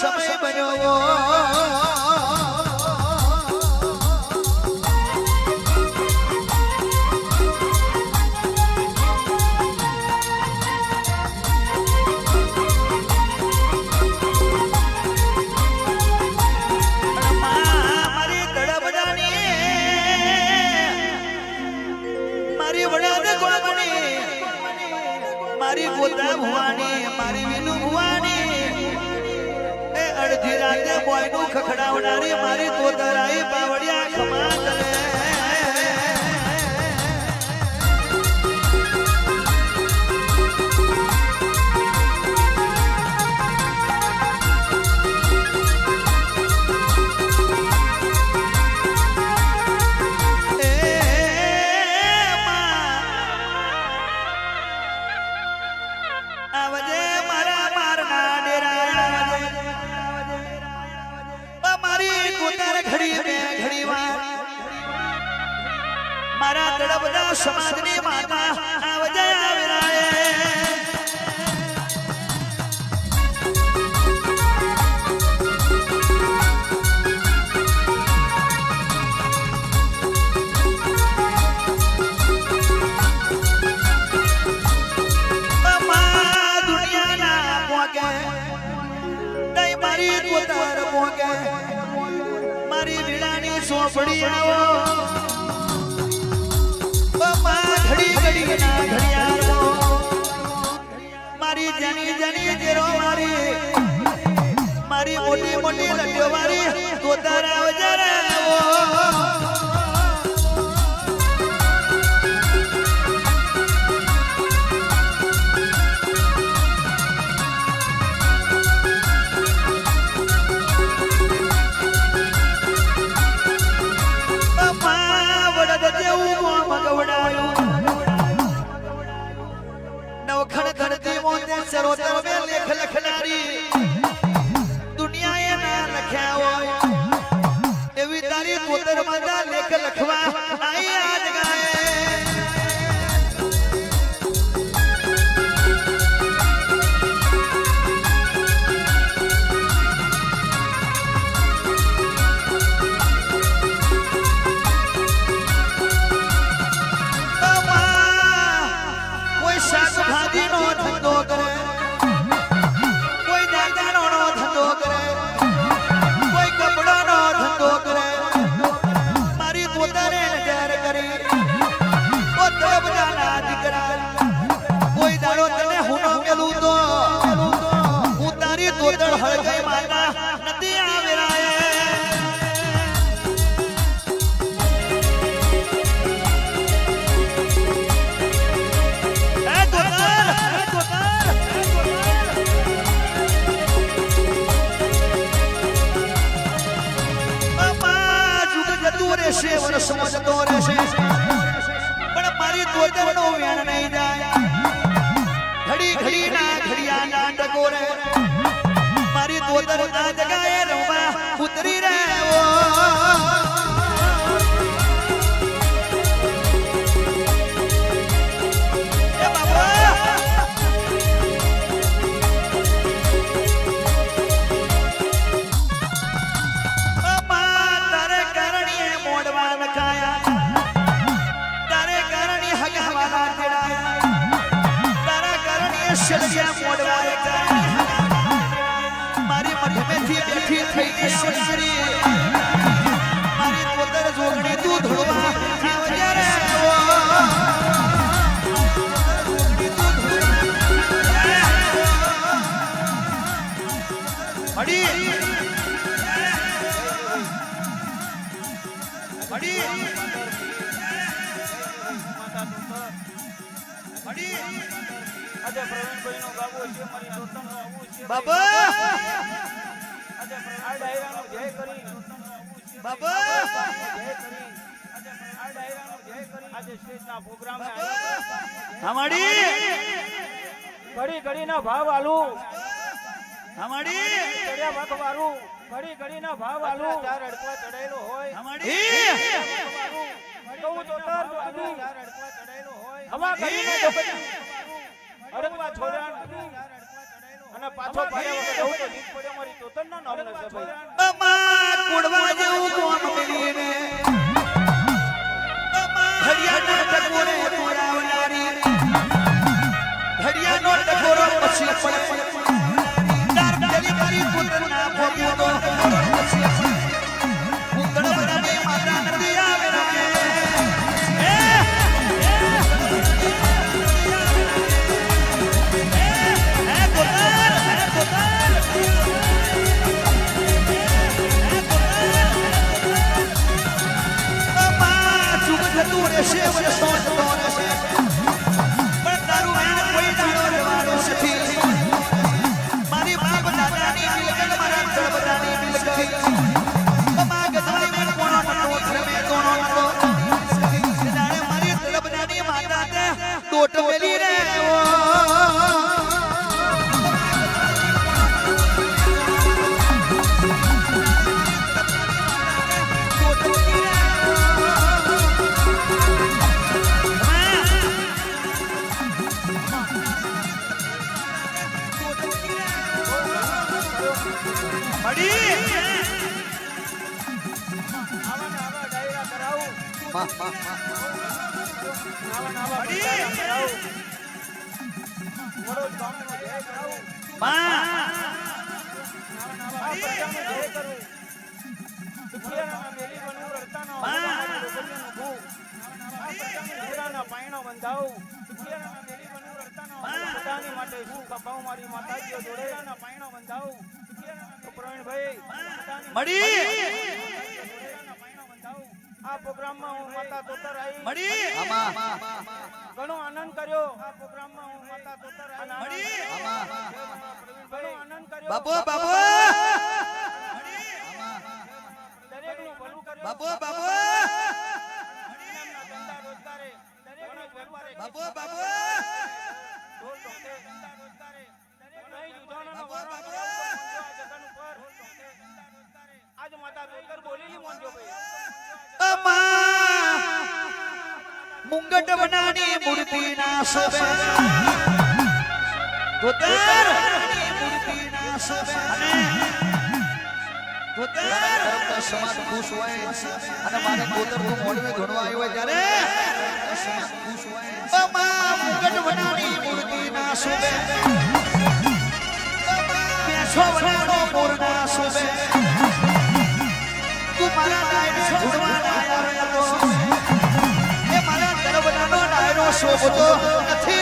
સમય બન્યો મારા તડબના સમાજની માતા આવજે આવરાય. મારી વીણાની સોપડી આવો. મારી જની જની જેરો મારી મોટી મોટી લડ્યો મારી તો તારા રે નવખણ ધરતી મોતે સરોતર મે લેખ લખનારી. દુનિયાએ ના લખ્યા હોય. એવી તારી કોતર માતા ઘડી ઘડી ના ઘડિયા ના ટકોરે મારી તોતર આ જગાએ રમવા ઉતરી રહ્યો પ્રોગ્રામ હમાડી ઘડી ઘડીના ભાવ આલું હમાડી ચડ્યા ભગવારું ઘડી ના ભાવ આલું ચાર અડકવા ચડાયેલો હોય હમાડી કહું તો તાર હોય. હવા કરીને જોગની અડકવા છોડ્યા અને પાછો પાડ્યા વગર જવું તો જીત પડ્યો મારી તોતરના નામનો છે ભાઈ. અમા કુડવા જેવું કોમ મિલીને હરિયાણા ટકોરે તોડાવનારી ઘડિયાળનો ટકોરો પછી પડે પાયણો બંધાવું હોવા માટે શું કપાવું મારી માતાજીઓ જોડે પાયણો બંધાવું પ્રવીણભાઈ મળી. આ પ્રોગ્રામમાં હું માતા તોતર આવી મળી. ઘણો આનંદ કર્યો. આ પ્રોગ્રામમાં હું માતા તોતર આવી મળી. ઘણો આનંદ કર્યો. બાપુ બાપુ. દરેકનું ભલું કર્યું. બાપુ બાપુ. રોજગારે દરેકનો વેપારે બાપુ. બાપુ ઢોલ ઢોકે ધંધા રોજગારે નહીં જુજાણાનો બાપુ, બાપુ. આવ્યો પણ મોંજો આ જગન ઉપર. આજ માતા તોતર બોલેલી મોંજો ભાઈ અમા મુંગટ બનાની મૂર્તિ ના શોભે. ધોતર! મૂર્તિ ના શોભે અને સમાજ ખુશ હોય. અને મારે ધોતરનું મોડવે ધોણવા આવ્યો ત્યારે ખુશ હોય મુંગટ બનાની મૂર્તિ ના શોભે. બેસો બનાનો મોર ના શોભે. તું મારા ડાયરે ધૂળવા সুস্থ আছি